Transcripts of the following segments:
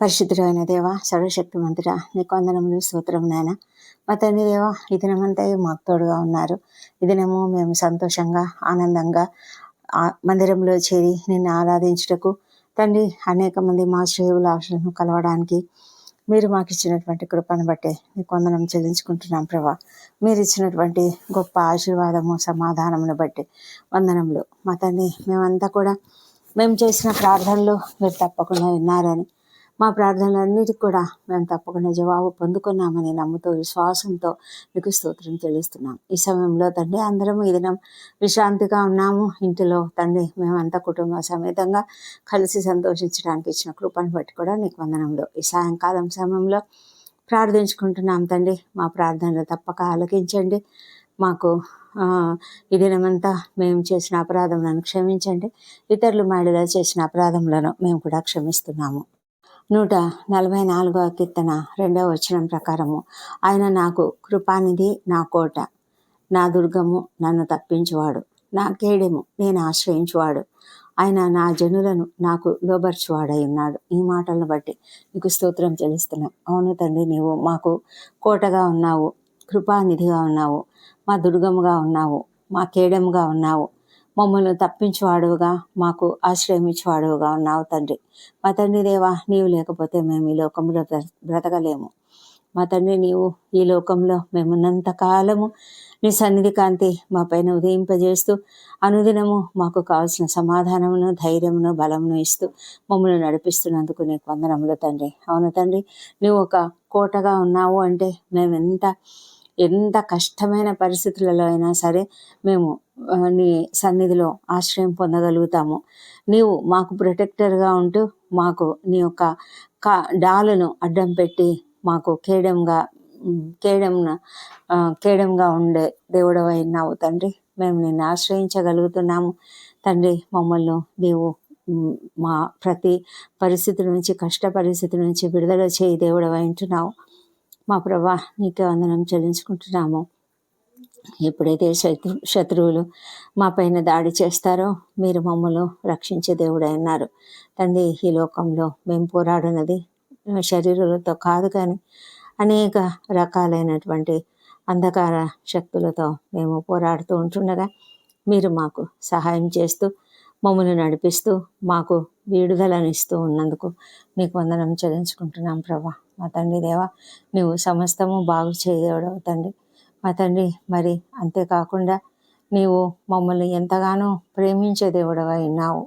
పరిశుద్ధుడైన దేవ సర్వశక్తి మంతుడ నీకు వందనములు సూత్రం నాయన. మా తండ్రి దేవ ఈ దినమంతా మాకు తోడుగా ఉన్నారు. ఈ దినము మేము సంతోషంగా ఆనందంగా మందిరంలో చేరి నిన్ను ఆరాధించుటకు తండ్రి అనేక మంది మా శ్రేవుల ఆశలను కలవడానికి మీరు మాకు ఇచ్చినటువంటి కృపను బట్టి నీకు వందనం చెల్లించుకుంటున్నాం ప్రభా. మీరు ఇచ్చినటువంటి గొప్ప ఆశీర్వాదము సమాధానమును బట్టి వందనములు. మా తండ్రి మేమంతా కూడా మేము చేసిన ప్రార్థనలు మీరు తప్పకుండా విన్నారని మా ప్రార్థనలన్నిటికి కూడా మేము తప్పకుండా జవాబు పొందుకున్నామని నమ్ముతూ విశ్వాసంతో మీకు స్తోత్రం చెల్లిస్తున్నాం. ఈ సమయంలో తండ్రి అందరం ఈ దినం విశ్రాంతిగా ఉన్నాము. ఇంటిలో తండ్రి మేమంతా కుటుంబ సమేతంగా కలిసి సంతోషించడానికి ఇచ్చిన కృపను బట్టి కూడా నీకు వందనంలో ఈ సాయంకాలం సమయంలో ప్రార్థించుకుంటున్నాం తండ్రి. మా ప్రార్థనలు తప్పక ఆలకించండి. మాకు ఈ దినమంతా మేము చేసిన అపరాధములను క్షమించండి. ఇతరులు మాడిలో చేసిన అపరాధములను మేము కూడా క్షమిస్తున్నాము. నూట నలభై నాలుగవ కీర్తన రెండవ వచనం ప్రకారము. ఆయన నాకు కృపానిధి నా కోట నా దుర్గము నన్ను తప్పించువాడు. నా కేడెము నేను ఆశ్రయించువాడు. ఆయన నా జనులను నాకు లోబర్చువాడై ఉన్నాడు. ఈ మాటలను బట్టి నీకు స్తోత్రం చెల్లిస్తున్నాం. అవును తండ్రి నీవు మాకు కోటగా ఉన్నావు కృపానిధిగా ఉన్నావు మా దుర్గముగా ఉన్నావు మా కేడెముగా ఉన్నావు మమ్మల్ని తప్పించువాడుగా మాకు ఆశ్రయించువాడుగా ఉన్నావు తండ్రి. మా తండ్రి దేవా నీవు లేకపోతే మేము ఈ లోకంలో బ్రతకలేము. మా తండ్రి నీవు ఈ లోకంలో మేమున్నంత కాలము నీ సన్నిధి కాంతి మా పైన ఉదయింపజేస్తూ అనుదినము మాకు కావాల్సిన సమాధానమును ధైర్యమును బలమును ఇస్తూ మమ్మల్ని నడిపిస్తున్నందుకు నీకు వందనములు తండ్రి. అవును తండ్రి నువ్వు ఒక కోటగా ఉన్నావు అంటే మేము ఎంత కష్టమైన పరిస్థితులలో అయినా సరే మేము నీ సన్నిధిలో ఆశ్రయం పొందగలుగుతాము. నీవు మాకు ప్రొటెక్టర్గా ఉంటూ మాకు నీ యొక్క కా డాలను అడ్డం పెట్టి మాకు కేడంగా కేడంన కేడంగా ఉండే దేవుడవైనావు తండ్రి. మేము నిన్ను ఆశ్రయించగలుగుతున్నాము తండ్రి. మమ్మల్ని నీవు మా ప్రతి పరిస్థితి నుంచి కష్ట పరిస్థితి నుంచి విడుదల చేయి దేవుడవై ఉంటున్నావు. మా ప్రభా నీకే వందనం చెల్లించుకుంటున్నాము. ఎప్పుడైతే శత్రు శత్రువులు మా పైన దాడి చేస్తారో మీరు మమ్మల్ని రక్షించే దేవుడై అన్నారు తండ్రి ఈ లోకంలో మేము పోరాడినది శరీరాలతో కాదు కానీ అనేక రకాలైనటువంటి అంధకార శక్తులతో మేము పోరాడుతూ ఉంటుండగా మీరు మాకు సహాయం చేస్తూ మమ్మల్ని నడిపిస్తూ మాకు విడుదలనిస్తూ ఉన్నందుకు మీకు వందనం చెల్లించుకుంటున్నాం ప్రభా. మా తండ్రి దేవా నువ్వు సమస్తము బాగు చేయదేవుడవు తండ్రి. మా తండ్రి మరి అంతేకాకుండా నీవు మమ్మల్ని ఎంతగానో ప్రేమించే దేవుడవై ఉన్నావు.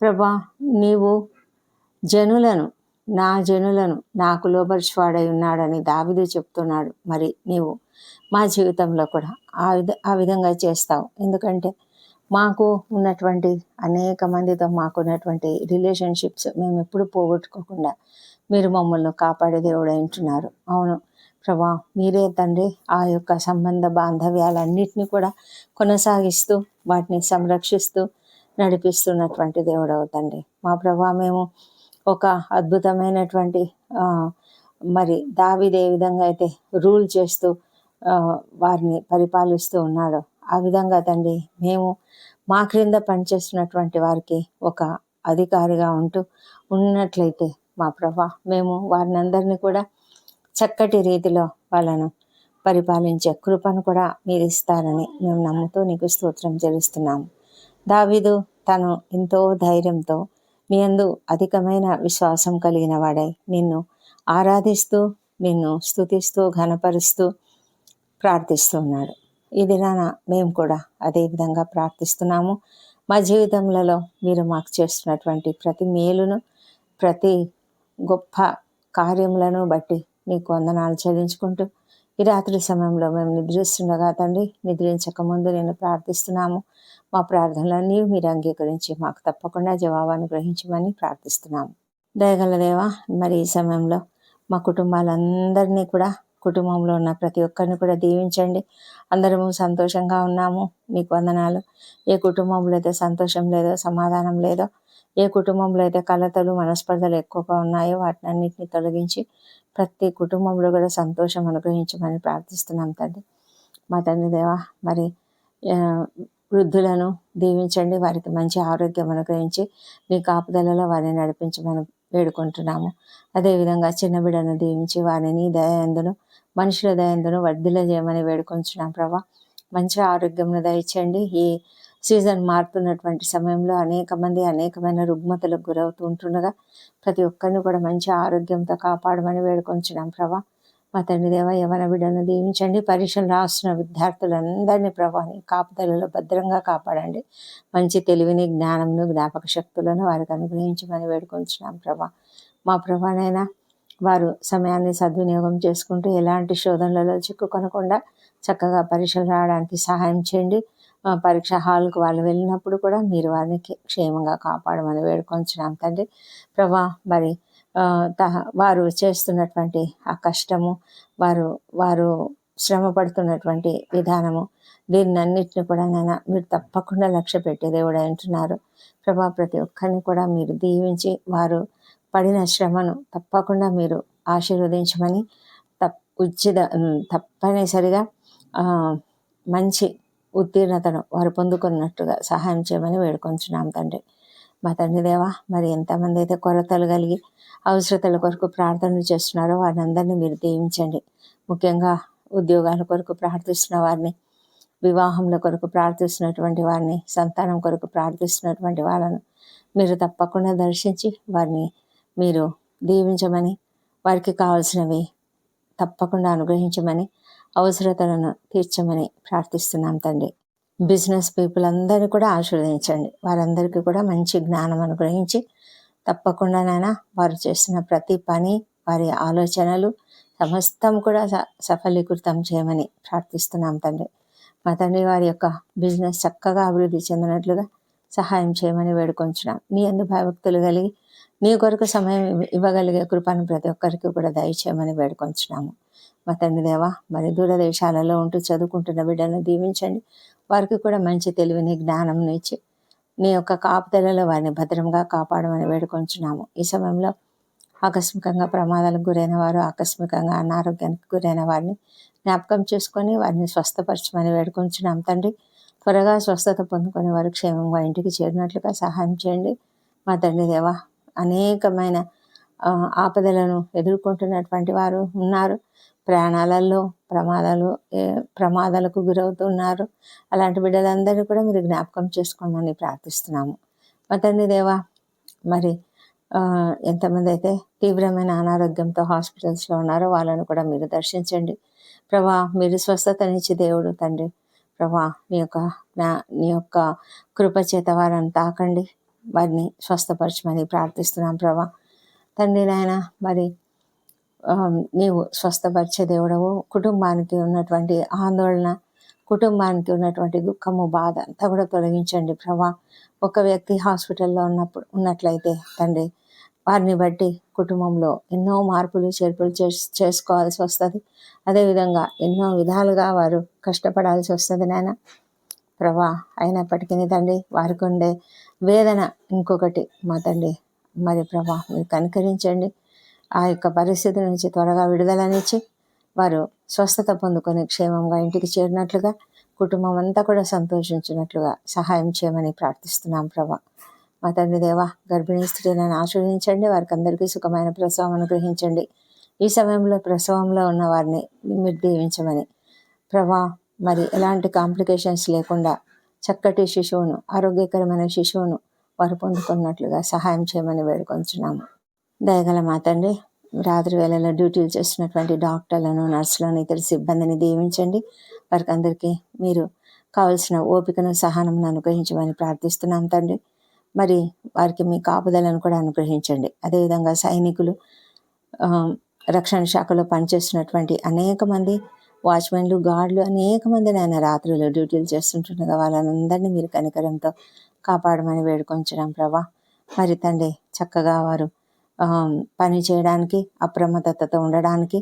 ప్రభా నీవు జనులను నా జనులను నాకు లోబర్చివాడై ఉన్నాడని దావిదు చెప్తున్నాడు. మరి నీవు మా జీవితంలో కూడా ఆ విధ ఆ విధంగా చేస్తావు. ఎందుకంటే మాకు ఉన్నటువంటి అనేక మందితో మాకున్నటువంటి రిలేషన్షిప్స్ మేము ఎప్పుడు పోగొట్టుకోకుండా మీరు మమ్మల్ని కాపాడే దేవుడు అంటున్నారు అవును. ప్రభా మీరే తండ్రి ఆ యొక్క సంబంధ బాంధవ్యాలన్నింటినీ కూడా కొనసాగిస్తూ వాటిని సంరక్షిస్తూ నడిపిస్తున్నటువంటి దేవుడు అవుతండి మా ప్రభా మేము ఒక అద్భుతమైనటువంటి మరి దావిదే విధంగా అయితే రూల్ చేస్తూ వారిని పరిపాలిస్తూ ఉన్నాడు ఆ విధంగా తండ్రి మేము మా క్రింద పనిచేస్తున్నటువంటి వారికి ఒక అధికారిగా ఉంటూ ఉన్నట్లయితే మా ప్రభా మేము వారిని అందరినీ కూడా చక్కటి రీతిలో వాళ్ళను పరిపాలించే కృపను కూడా మీరు ఇస్తారని మేము నమ్ముతూ నీకు స్తోత్రం చెల్లిస్తున్నాము. దావిదు తను ఎంతో ధైర్యంతో మీ అందు అధికమైన విశ్వాసం కలిగిన వాడై నిన్ను ఆరాధిస్తూ నిన్ను స్థుతిస్తూ ఘనపరుస్తూ ప్రార్థిస్తున్నాడు ఈ దినాన మేము కూడా అదే విధంగా ప్రార్థిస్తున్నాము. మా జీవితంలో మీరు మాకు చేస్తున్నటువంటి ప్రతి మేలును ప్రతి గొప్ప కార్యములను బట్టి నీకు వందనాలు చెల్లించుకుంటూ ఈ రాత్రి సమయంలో మేము నిద్రిస్తుండగా తండ్రి నిద్రించక ముందు నేను ప్రార్థిస్తున్నాము. మా ప్రార్థనలన్నీ మీరు అంగీకరించి మాకు తప్పకుండా జవాబాన్ని గ్రహించమని ప్రార్థిస్తున్నాము. దయగల దేవా మరి ఈ సమయంలో మా కుటుంబాలందరినీ కూడా కుటుంబంలో ఉన్న ప్రతి ఒక్కరిని కూడా దీవించండి. అందరము సంతోషంగా ఉన్నాము. మీకు వందనాలు. ఏ కుటుంబంలో అయితే సంతోషం లేదో సమాధానం లేదో ఏ కుటుంబంలో అయితే కలతలు మనస్పర్ధలు ఎక్కువగా ఉన్నాయో వాటిని అన్నింటినీ తొలగించి ప్రతి కుటుంబంలో కూడా సంతోషం అనుగ్రహించమని ప్రార్థిస్తున్నాం తండ్రి. మా తండ్రి దేవ మరి వృద్ధులను దీవించండి. వారికి మంచి ఆరోగ్యం అనుగ్రహించి మీ కాపుదలలో వారిని నడిపించమని వేడుకుంటున్నాము. అదేవిధంగా చిన్న బిడ్డను దీవించి వారిని దయందును మనుషుల దయందును వర్ధిల చేయమని వేడుకొంచున్నాం ప్రభా. మంచి ఆరోగ్యంను దయచేయండి. ఈ సీజన్ మారుతున్నటువంటి సమయంలో అనేక మంది అనేకమైన రుగ్మతలకు గురవుతూ ఉంటుండగా ప్రతి ఒక్కరిని కూడా మంచి ఆరోగ్యంతో కాపాడమని వేడుకొంచున్నాం ప్రభా. మా తండ్రి దేవ యవన బిడ్డలను దీవించండి. పరీక్షలు రాస్తున్న విద్యార్థులందరినీ ప్రభాని కాపుదలలో భద్రంగా కాపాడండి. మంచి తెలివిని జ్ఞానంను జ్ఞాపక శక్తులను వారికి అనుగ్రహించమని వేడుకొంచున్నాం ప్రభా. మా ప్రభానైనా వారు సమయాన్ని సద్వినియోగం చేసుకుంటూ ఎలాంటి శోధనలలో చిక్కుకొనకుండా చక్కగా పరీక్షలు రావడానికి సహాయం చేయండి. పరీక్ష హాల్కు వాళ్ళు వెళ్ళినప్పుడు కూడా మీరు వారిని క్షేమంగా కాపాడమని వేడుకొంచున్నాం తండ్రి. ప్రభా మరి వారు చేస్తున్నటువంటి ఆ కష్టము వారు వారు శ్రమ పడుతున్నటువంటి విధానము దీన్నన్నిటిని కూడా నేను మీరు తప్పకుండా లక్ష్య పెట్టే దేవుడు అంటున్నారు ప్రభా ప్రతి ఒక్కరిని కూడా మీరు దీవించి వారు పడిన శ్రమను తప్పకుండా మీరు ఆశీర్వదించమని తప్ ఉచిత తప్పనిసరిగా మంచి ఉత్తీర్ణతను వారు పొందుకున్నట్టుగా సహాయం చేయమని వేడుకొంచున్నాం తండ్రి. మా తండ్రి దేవా మరి ఎంతమంది అయితే కొరతలు కలిగి అవసరతల కొరకు ప్రార్థనలు చేస్తున్నారో వారిని అందరినీ మీరు దీవించండి. ముఖ్యంగా ఉద్యోగాల కొరకు ప్రార్థిస్తున్న వారిని వివాహంల కొరకు ప్రార్థిస్తున్నటువంటి వారిని సంతానం కొరకు ప్రార్థిస్తున్నటువంటి వాళ్ళను మీరు తప్పకుండా దర్శించి వారిని మీరు దీవించమని వారికి కావాల్సినవి తప్పకుండా అనుగ్రహించమని అవసరతలను తీర్చమని ప్రార్థిస్తున్నాం తండ్రి. బిజినెస్ పీపుల్ అందరినీ కూడా ఆశీర్వదించండి. వారందరికీ కూడా మంచి జ్ఞానం అనుగ్రహించి తప్పకుండానైనా వారు చేసిన ప్రతి పని వారి ఆలోచనలు సమస్తం కూడా సఫలీకృతం చేయమని ప్రార్థిస్తున్నాం తండ్రి. మా తండ్రి వారి యొక్క బిజినెస్ చక్కగా అభివృద్ధి చెందినట్లుగా సహాయం చేయమని వేడుకొంచున్నాం. నీ అందు భయభక్తులు కలిగి నీ కొరకు సమయం ఇవ్వగలిగే కృపను ప్రతి ఒక్కరికి కూడా దయచేయమని వేడుకొంచున్నాము. మా తండ్రి దేవా మరి దూరదేశాలలో ఉంటూ చదువుకుంటున్న బిడ్డలను దీవించండి. వారికి కూడా మంచి తెలివిని జ్ఞానం ఇచ్చి నీ యొక్క కాపుదలలో వారిని భద్రంగా కాపాడమని వేడుకొంచున్నాము. ఈ సమయంలో ఆకస్మికంగా ప్రమాదాలకు గురైన వారు ఆకస్మికంగా అనారోగ్యానికి గురైన వారిని జ్ఞాపకం చేసుకొని వారిని స్వస్థపరచమని వేడుకొంచున్నాం. తండ్రి త్వరగా స్వస్థత పొందుకొని వారు క్షేమంగా ఇంటికి చేరినట్లుగా సహాయం చేయండి. మా తండ్రి దేవ అనేకమైన ఆపదలను ఎదుర్కొంటున్నటువంటి వారు ఉన్నారు. ప్రయాణాలలో ప్రమాదాలు ప్రమాదాలకు గురవుతున్నారు. అలాంటి బిడ్డలందరినీ కూడా మీరు జ్ఞాపకం చేసుకోమని ప్రార్థిస్తున్నాము. మా తండ్రి దేవా మరి ఎంతమంది అయితే తీవ్రమైన అనారోగ్యంతో హాస్పిటల్స్లో ఉన్నారో వాళ్ళను కూడా మీరు దర్శించండి. ప్రభా మీరు స్వస్థతనిచ్చి దేవుడు తండ్రి. ప్రభా నీ యొక్క నీ యొక్క కృపచేత వారిని తాకండి. వారిని స్వస్థపరచమని ప్రార్థిస్తున్నాం ప్రభా. తండ్రి నాయన మరి నీవు స్వస్థపరిచే దేవుడవు. కుటుంబానికి ఉన్నటువంటి ఆందోళన కుటుంబానికి ఉన్నటువంటి దుఃఖము బాధ అంతా కూడా తొలగించండి ప్రభా. ఒక వ్యక్తి హాస్పిటల్లో ఉన్నప్పుడు ఉన్నట్లయితే తండ్రి వారిని బట్టి కుటుంబంలో ఎన్నో మార్పులు చేర్పులు చేసుకోవాల్సి వస్తుంది. అదేవిధంగా ఎన్నో విధాలుగా వారు కష్టపడాల్సి వస్తుంది నాయన. ప్రభా అయినప్పటికీ తండ్రి వారికి ఉండే వేదన ఇంకొకటి మా తండ్రి. మరి ప్రభా మీరు కనుకరించండి. ఆ యొక్క పరిస్థితి నుంచి త్వరగా విడుదలనిచ్చి వారు స్వస్థత పొందుకొని క్షేమంగా ఇంటికి చేరినట్లుగా కుటుంబం అంతా కూడా సంతోషించినట్లుగా సహాయం చేయమని ప్రార్థిస్తున్నాం ప్రభా. మా తండ్రి దేవ గర్భిణీ స్త్రీలను ఆశ్రయించండి వారికి అందరికీ సుఖమైన ప్రసవం అనుగ్రహించండి. ఈ సమయంలో ప్రసవంలో ఉన్న వారిని మీరు దీవించమని. ప్రభా మరి ఎలాంటి కాంప్లికేషన్స్ లేకుండా చక్కటి శిశువును ఆరోగ్యకరమైన శిశువును వారు పొందుకున్నట్లుగా సహాయం చేయమని వేడుకొంచున్నాము. దయగల మా తండ్రి రాత్రి వేళలో డ్యూటీలు చేస్తున్నటువంటి డాక్టర్లను నర్సులను ఇతర సిబ్బందిని దీవించండి. వారికి అందరికీ మీరు కావలసిన ఓపికను సహనమును అనుగ్రహించమని ప్రార్థిస్తున్నాం తండ్రి. మరి వారికి మీ కాపుదలను కూడా అనుగ్రహించండి. అదేవిధంగా సైనికులు రక్షణ శాఖలో పనిచేస్తున్నటువంటి అనేక మంది వాచ్మెన్లు గార్డులు అనేక మంది నాయన రాత్రులు డ్యూటీలు చేస్తుంటుండగా వాళ్ళందరినీ మీరు కనికరంతో కాపాడమని వేడుకొంచడం ప్రభా. మరి తండ్రి చక్కగా వారు పని చేయడానికి అప్రమత్తత ఉండడానికి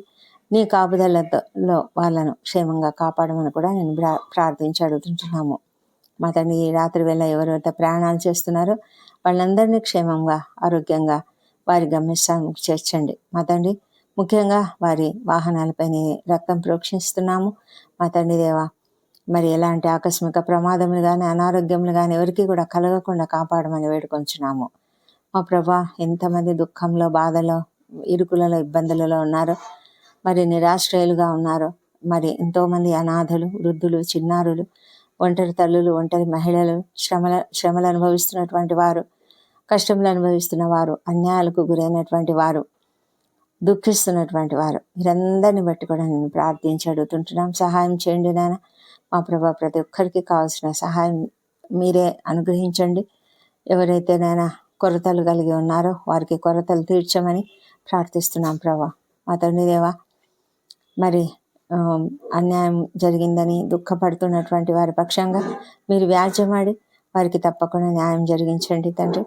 నీ కాపుదలతో వాళ్ళను క్షేమంగా కాపాడమని కూడా నేను ప్రార్థించి అడుగుతుంటున్నాము. మా తండ్రి రాత్రి వేళ ఎవరైతే ప్రయాణాలు చేస్తున్నారో వాళ్ళందరినీ క్షేమంగా ఆరోగ్యంగా వారి గమ్యస్థానానికి చేర్చండి. మా తండ్రి ముఖ్యంగా వారి వాహనాలపై రక్తం ప్రోక్షిస్తున్నాము. మా తండ్రి దేవ మరి ఎలాంటి ఆకస్మిక ప్రమాదములు కానీ అనారోగ్యములు కానీ ఎవరికి కూడా కలగకుండా కాపాడమని వేడుకొంచున్నాము. మా ప్రభా ఎంతమంది దుఃఖంలో బాధలో ఇరుకులలో ఇబ్బందులలో ఉన్నారో మరి నిరాశ్రయులుగా ఉన్నారు మరి ఎంతోమంది అనాథలు వృద్ధులు చిన్నారులు ఒంటరి తల్లులు ఒంటరి మహిళలు శ్రమల శ్రమలు అనుభవిస్తున్నటువంటి వారు కష్టములు అనుభవిస్తున్న వారు అన్యాయాలకు గురైనటువంటి వారు దుఃఖిస్తున్నటువంటి వారు వీరందరిని బట్టి కూడా నేను ప్రార్థించి అడుగుతుంటున్నాం. సహాయం చేయండి నాయన. మా ప్రభా ప్రతి ఒక్కరికి కావాల్సిన సహాయం మీరే అనుగ్రహించండి. ఎవరైతే నాయన కొరతలు కలిగి ఉన్నారో వారికి కొరతలు తీర్చమని ప్రార్థిస్తున్నాం ప్రభా. మా తండ్రి దేవా మరి అన్యాయం జరిగిందని దుఃఖపడుతున్నటువంటి వారి పక్షంగా మీరు వ్యాజ్యమాడి వారికి తప్పకుండా న్యాయం జరిగించండి తండ్రి.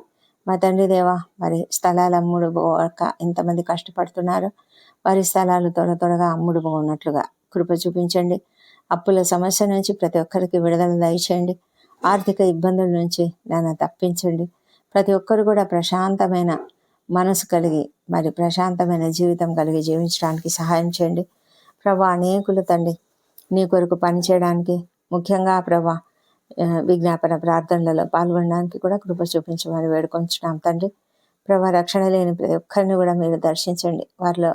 మా తండ్రి దేవా మరి స్థలాలు అమ్ముడు పోక ఎంతమంది కష్టపడుతున్నారో వారి స్థలాలు త్వర త్వరగా అమ్ముడు పోనట్లుగా కృప చూపించండి. అప్పుల సమస్య నుంచి ప్రతి ఒక్కరికి విడుదల దయచేయండి. ఆర్థిక ఇబ్బందుల నుంచి నన్ను తప్పించండి. ప్రతి ఒక్కరు కూడా ప్రశాంతమైన మనసు కలిగి మరి ప్రశాంతమైన జీవితం కలిగి జీవించడానికి సహాయం చేయండి. ప్రభా అనేకులు తండ్రి నీ కొరకు పనిచేయడానికి ముఖ్యంగా ప్రభా విజ్ఞాపన ప్రార్థనలలో పాల్గొనడానికి కూడా కృప చూపించమని వేడుకొంచున్నాం తండ్రి. ప్రభా రక్షణ లేని ప్రతి ఒక్కరిని కూడా మీరు దర్శించండి. వారిలో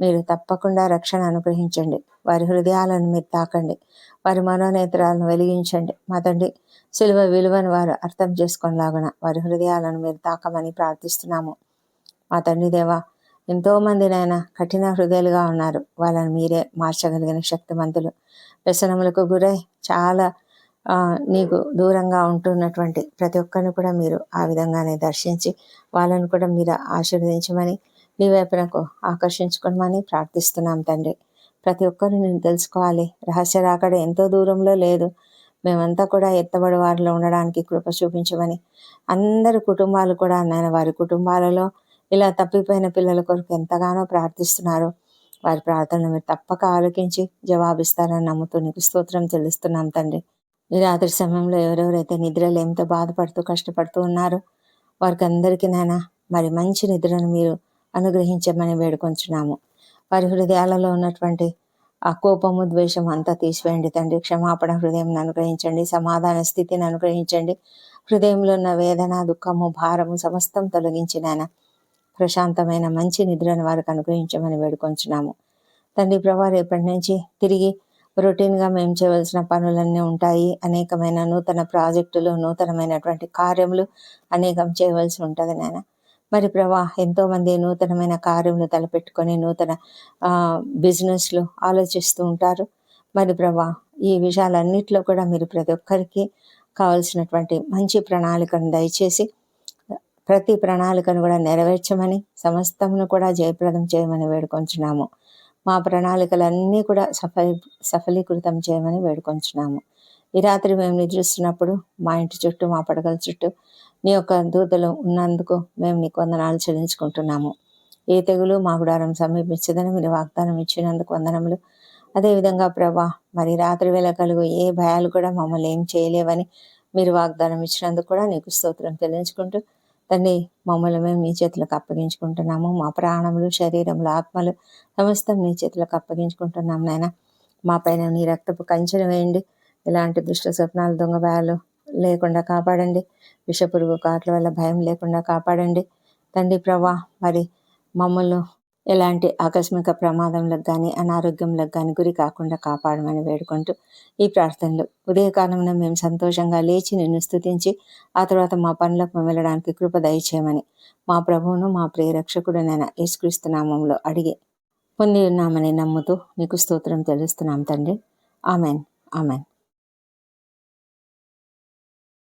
మీరు తప్పకుండా రక్షణ అనుగ్రహించండి. వారి హృదయాలను మీరు తాకండి. వారి మనోనేత్రాలను వెలిగించండి. మా తండ్రి సిలువ విలువను వారు అర్థం చేసుకునేలాగున వారి హృదయాలను మీరు తాకమని ప్రార్థిస్తున్నాము. మా తండ్రి దేవా ఎంతోమంది నాయన కఠిన హృదయాలుగా ఉన్నారు. వాళ్ళని మీరే మార్చగలిగిన శక్తిమంతులు. వ్యసనములకు గురై చాలా నీకు దూరంగా ఉంటున్నటువంటి ప్రతి ఒక్కరిని కూడా మీరు ఆ విధంగానే దర్శించి వాళ్ళను కూడా మీరు ఆశీర్వదించమని నీ వైపునకు ఆకర్షించుకోమని ప్రార్థిస్తున్నాం తండ్రి. ప్రతి ఒక్కరు నేను తెలుసుకోవాలి. రహస్య రాకడ ఎంతో దూరంలో లేదు. మేమంతా కూడా ఎత్తబడి వారిలో ఉండడానికి కృప చూపించమని. అందరి కుటుంబాలు కూడా నాయన వారి కుటుంబాలలో ఇలా తప్పిపోయిన పిల్లల కొరకు ఎంతగానో ప్రార్థిస్తున్నారు. వారి ప్రార్థనలు మీరు తప్పక ఆలోకించి జవాబిస్తారని నమ్ముతూ నీకు స్తోత్రం తెలుస్తున్నాం తండ్రి. ఈ రాత్రి సమయంలో ఎవరెవరైతే నిద్రలు ఎంతో బాధపడుతూ కష్టపడుతూ ఉన్నారో వారికి అందరికీ నాయన మరి మంచి నిద్రను మీరు అనుగ్రహించమని వేడుకొంచున్నాము. వారి హృదయాలలో ఉన్నటువంటి ఆ కోపము ద్వేషం అంతా తీసివేయండి తండ్రి. క్షమాపణ హృదయం అనుగ్రహించండి. సమాధాన స్థితిని అనుగ్రహించండి. హృదయంలో ఉన్న వేదన దుఃఖము భారము సమస్తం తొలగించినాయన ప్రశాంతమైన మంచి నిద్రను వారికి అనుగ్రహించమని వేడుకొంచున్నాము. తండ్రి ప్రభా రేపటి నుంచి తిరిగి రొటీన్గా మేము చేయవలసిన పనులన్నీ ఉంటాయి. అనేకమైన నూతన ప్రాజెక్టులు నూతనమైనటువంటి కార్యములు అనేకం చేయవలసి ఉంటుంది నాయన. మరి ప్రభా ఎంతోమంది నూతనమైన కార్యములు తలపెట్టుకొని నూతన బిజినెస్లు ఆలోచిస్తూ ఉంటారు. మరి ప్రభా ఈ విషయాలన్నింటిలో కూడా మీరు ప్రతి ఒక్కరికి కావలసినటువంటి మంచి ప్రణాళికను దయచేసి ప్రతి ప్రణాళికను కూడా నెరవేర్చమని సమస్తమును కూడా జయప్రదం చేయమని వేడుకొంచున్నాము. మా ప్రణాళికలన్నీ కూడా సఫలీ సఫలీకృతం చేయమని వేడుకొంచున్నాము. ఈ రాత్రి మేము నిద్రిస్తున్నప్పుడు మా ఇంటి చుట్టూ మా పడగల చుట్టూ నీ యొక్క దూతలో ఉన్నందుకు మేము నీకు వందనాలు చెల్లించుకుంటున్నాము. ఏ తెగులు మా గుడారం సమీపించదని మీరు వాగ్దానం ఇచ్చినందుకు వందనములు. అదేవిధంగా ప్రభా మరి రాత్రి వేళ కలుగు ఏ భయాలు కూడా మమ్మల్ని ఏం చేయలేవని మీరు వాగ్దానం ఇచ్చినందుకు కూడా నీకు స్తోత్రం తెలియించుకుంటూ తండ్రి మమ్మల్ని మేము నీ చేతులకు అప్పగించుకుంటున్నాము. మా ప్రాణములు శరీరములు ఆత్మలు సమస్తం నీ చేతులకు అప్పగించుకుంటున్నాం నాయన. మా పైన నీ రక్తపు కంచెను వేయండి. ఇలాంటి దుష్ట స్వప్నాలు దొంగ భయాలు లేకుండా కాపాడండి. విషపురుగు కాట్ల వల్ల భయం లేకుండా కాపాడండి. తండ్రి ప్రభా మరి మమ్మల్ని ఎలాంటి ఆకస్మిక ప్రమాదంలకు కానీ అనారోగ్యంలకు కానీ గురి కాకుండా కాపాడమని వేడుకుంటూ ఈ ప్రార్థనలు. ఉదయకాలంలో మేము సంతోషంగా లేచి నిన్ను స్థుతించి ఆ తర్వాత మా పనులకు వెళ్ళడానికి కృప దయచేయమని మా ప్రభువును మా ప్రియరక్షకుడు నేను యేసుక్రీస్తు నామంలో అడిగి పొంది ఉన్నామని నమ్ముతూ నీకు స్తోత్రం తెలుస్తున్నాం తండ్రి. ఆమెన్. ఆమెన్.